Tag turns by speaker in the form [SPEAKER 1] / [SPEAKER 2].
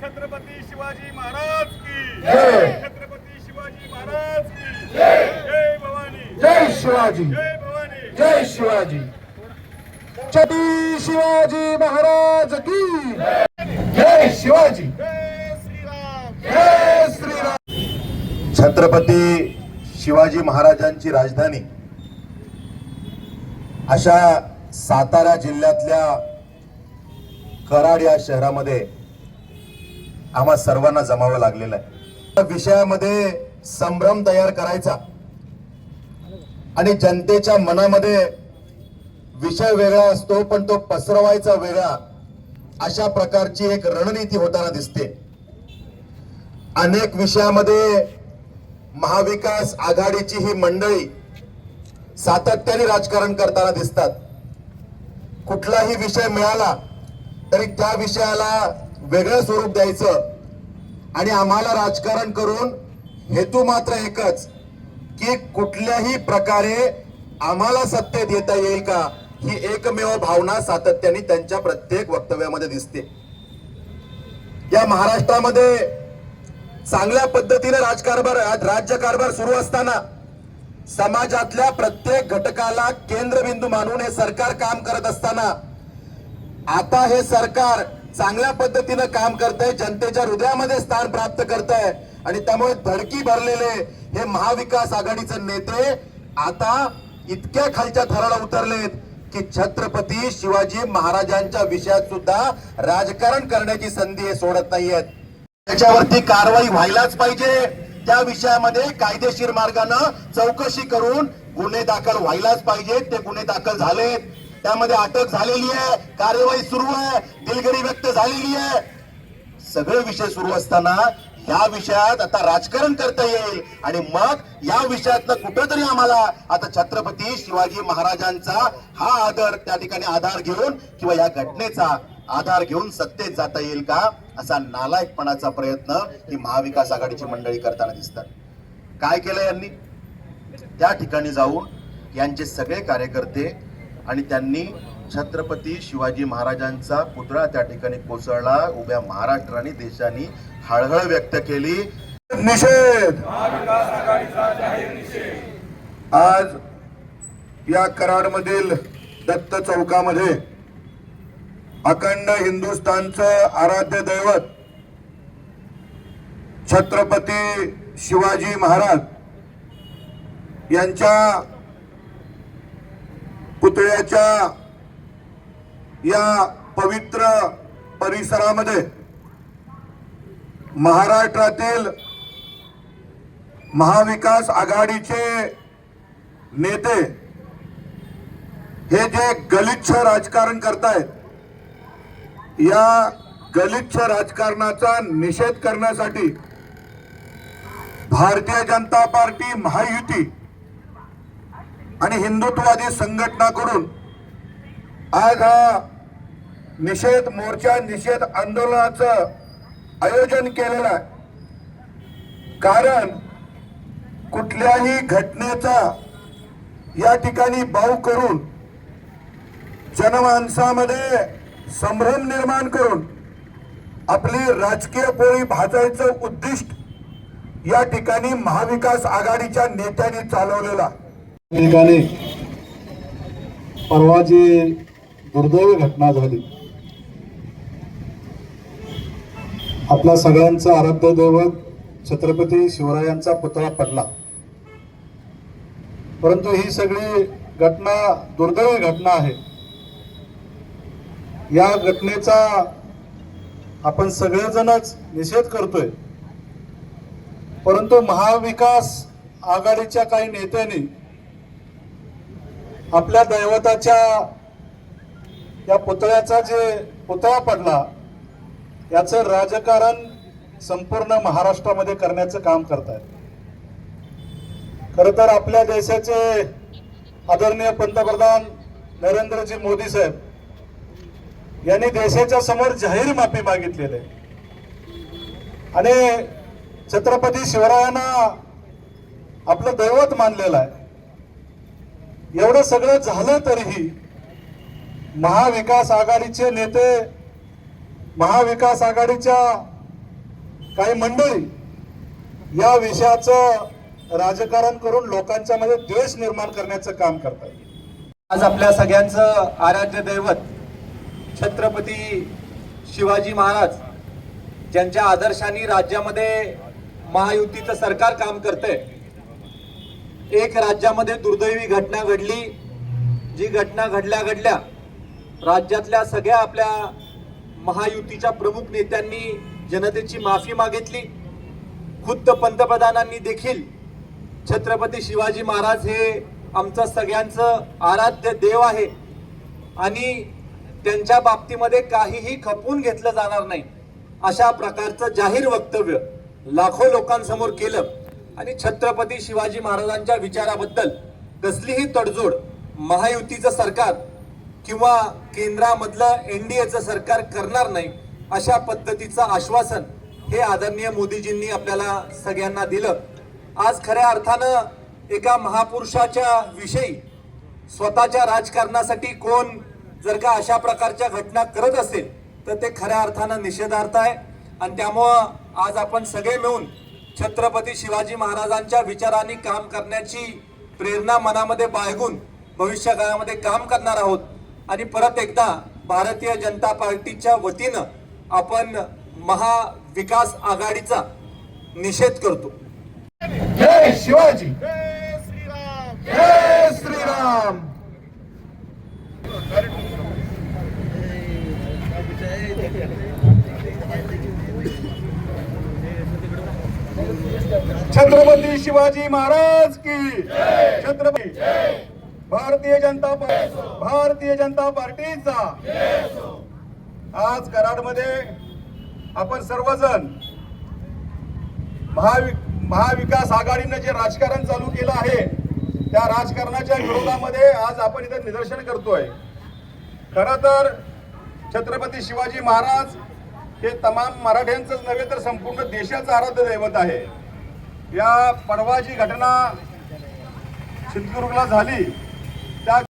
[SPEAKER 1] छत्रपती शिवाजी महाराज की.
[SPEAKER 2] जय.
[SPEAKER 1] छत्रपती शिवाजी महाराज की. जय भवानी.
[SPEAKER 2] जय शिवाजी.
[SPEAKER 1] जय भवानी.
[SPEAKER 2] जय शिवाजी. छत्रपती शिवाजी महाराज की. जय शिवाजी.
[SPEAKER 1] जय श्रीराम.
[SPEAKER 3] छत्रपती शिवाजी महाराजांची राजधानी. अशा सातारा जिल्ह्यातल्या कराड या शहरामध्ये आम्हा सर्वांना जमावं लागलेलं आहे. या विषयामध्ये संभ्रम तयार करायचा आणि जनतेच्या मनामध्ये विषय वेगळा असतो पण तो पसरवायचा वेगळा अशा प्रकारची एक रणनीती होताना दिसते. अनेक विषयामध्ये महाविकास आघाडीची ही मंडळी सातत्याने राजकारण करताना दिसतात. कुठलाही विषय मिळाला तरी त्या विषयाला वेगळं स्वरूप द्यायचं. आणि आम्हाला राजकारण करून हेतू मात्र एकच की कुठल्याही प्रकारे आम्हाला सत्तेत येता येईल का ही एकमेव भावना सातत्याने त्यांच्या प्रत्येक वक्तव्यामध्ये दिसते. या महाराष्ट्रामध्ये चांगल्या पद्धतीने राजकारभार राज्यकारभार सुरू असताना समाजातल्या प्रत्येक घटकाला केंद्रबिंदू मानून हे सरकार काम करत असताना आता हे सरकार चांगल्या पद्धतीनं काम करतंय जनतेच्या हृदयामध्ये स्थान प्राप्त करत आहे आणि त्यामुळे धडकी भरलेले हे महाविकास आघाडीचे नेते आता इतक्या खालच्या थराला उतरलेत की छत्रपती शिवाजी महाराजांच्या विषयात सुद्धा राजकारण करण्याची संधी हे सोडत नाहीयेत. त्याच्यावरती कारवाई व्हायलाच पाहिजे. त्या विषयामध्ये कायदेशीर मार्गानं चौकशी करून गुन्हे दाखल व्हायलाच पाहिजे ते गुन्हे दाखल झालेत. त्यामध्ये अटक झालेली आहे. कार्यवाही सुरू आहे. दिलगिरी व्यक्त झालेली आहे. सगळे विषय सुरू असताना ह्या विषयात आता राजकारण करता येईल. आणि मग या विषयातनं कुठंतरी आम्हाला आता छत्रपती शिवाजी महाराजांचा हा आदर त्या ठिकाणी आधार घेऊन किंवा या घटनेचा आधार घेऊन सत्तेत जाता येईल का? असा नालायकपणाचा प्रयत्न ही महाविकास आघाडीची मंडळी करताना दिसतात. काय केलं यांनी? त्या ठिकाणी जाऊन यांचे सगळे कार्यकर्ते आणि त्यांनी छत्रपती शिवाजी महाराजांचा पुतळा त्या ठिकाणी कोसळला. उभ्या महाराष्ट्राने देशाने हळहळ व्यक्त केली.
[SPEAKER 2] निषेध! आज या कराडमधील दत्त चौकामध्ये अखंड हिंदुस्थानचं आराध्य दैवत छत्रपती शिवाजी महाराज यांच्या पुतळ्याच्या या पवित्र परिसरामध्ये महाराष्ट्रातील महाविकास आघाडीचे नेते हे जे गलिच्छ राजकारण करतायत या गलिच्छ राजकारणाचा निषेध करण्यासाठी भारतीय जनता पार्टी महायुती आणि हिंदुत्ववादी संघटनाकडून आज हा निषेध मोर्चा निषेध आंदोलनाचं आयोजन केलेलं आहे कारण कुठल्याही घटनेचा या ठिकाणी बाऊ करून जनमानसामध्ये संभ्रम निर्माण करून आपली राजकीय पोळी भाजायचं उद्दिष्ट या ठिकाणी महाविकास आघाडीच्या नेत्यांनी चालवलेला आहे.
[SPEAKER 4] ठिकाणी परवा जी दुर्दैवी घटना झाली. आपला सगळ्यांचा आराध्य दैवत छत्रपती शिवरायांचा पुतळा पडला. परंतु ही सगळी घटना दुर्दैवी घटना आहे. या घटनेचा आपण सगळेजणच निषेध करतोय. परंतु महाविकास आघाडीच्या काही नेत्यांनी आपल्या दैवताच्या या पुतळ्याचा जे पुतळा पडला याचं राजकारण संपूर्ण महाराष्ट्रामध्ये करण्याचं काम करत आहेत खर तर आपल्या देशाचे आदरणीय पंतप्रधान नरेंद्रजी मोदी साहेब यांनी देशाच्या समोर जाहीर माफी मागितलेली आहे. आणि छत्रपती शिवरायांना आपलं दैवत मानलेलं आहे. एवढं सगळं झालं तरीही महाविकास आघाडीचे नेते महाविकास आघाडीच्या काही मंडळी या विषयाचं राजकारण करून लोकांच्या मध्ये द्वेष निर्माण करण्याचं काम करतात.
[SPEAKER 5] आज आपल्या सगळ्यांचं आराध्य दैवत छत्रपती शिवाजी महाराज ज्यांच्या आदर्शाने राज्यामध्ये महायुतीचं सरकार काम करतंय एक राज्यामध्ये दुर्दैवी घटना घडली जी घटना घडल्या घडल्या राज्यातल्या सगळ्या आपल्या महायुतीच्या प्रमुख नेत्यांनी जनतेची माफी मागितली. खुद्द पंतप्रधानांनी देखील छत्रपती शिवाजी महाराज हे आमचं सगळ्यांचं आराध्य देव आहे आणि त्यांच्या बाबतीमध्ये काहीही खपवून घेतलं जाणार नाही अशा प्रकारचं जाहीर वक्तव्य लाखो लोकांसमोर केलं. आणि छत्रपती शिवाजी महाराजांच्या विचाराबद्दल कसलीही तडजोड महायुतीचं सरकार किंवा केंद्रामधलं एन डी एचं सरकार करणार नाही अशा पद्धतीचं आश्वासन हे आदरणीय मोदीजींनी आपल्याला सगळ्यांना दिलं. आज खऱ्या अर्थानं एका महापुरुषाच्या विषयी स्वतःच्या राजकारणासाठी कोण जर का अशा प्रकारच्या घटना करत असेल तर ते खऱ्या अर्थानं निषेधार्थ आहे. आणि त्यामुळं आज आपण सगळे मिळून छत्रपती शिवाजी महाराजांच्या विचारांनी काम करण्याची प्रेरणा मनामध्ये बाळगून भविष्य काळामध्ये काम करणार आहोत. आणि परत एकदा भारतीय जनता पार्टीच्या वतीनं आपण महाविकास आघाडीचा निषेध करतो.
[SPEAKER 2] जय शिवाजी.
[SPEAKER 1] जय श्रीराम.
[SPEAKER 2] जय श्रीराम.
[SPEAKER 4] छत्रपती शिवाजी महाराज की छत्रपती भारतीय जनता पार्टी भारतीय जनता पार्टीचा. आज कराडमध्ये आपण सर्वजण महावि महाविकास आघाडीनं जे राजकारण चालू केलं आहे त्या राजकारणाच्या विरोधामध्ये आज आपण इथे निदर्शन करतोय. खर तर छत्रपती शिवाजी महाराज हे तमाम मराठ्यांचंच नव्हे तर संपूर्ण देशाचं आराध्य दैवत आहे. या परवा जी घटना सिंधुदुर्गला झाली. त्या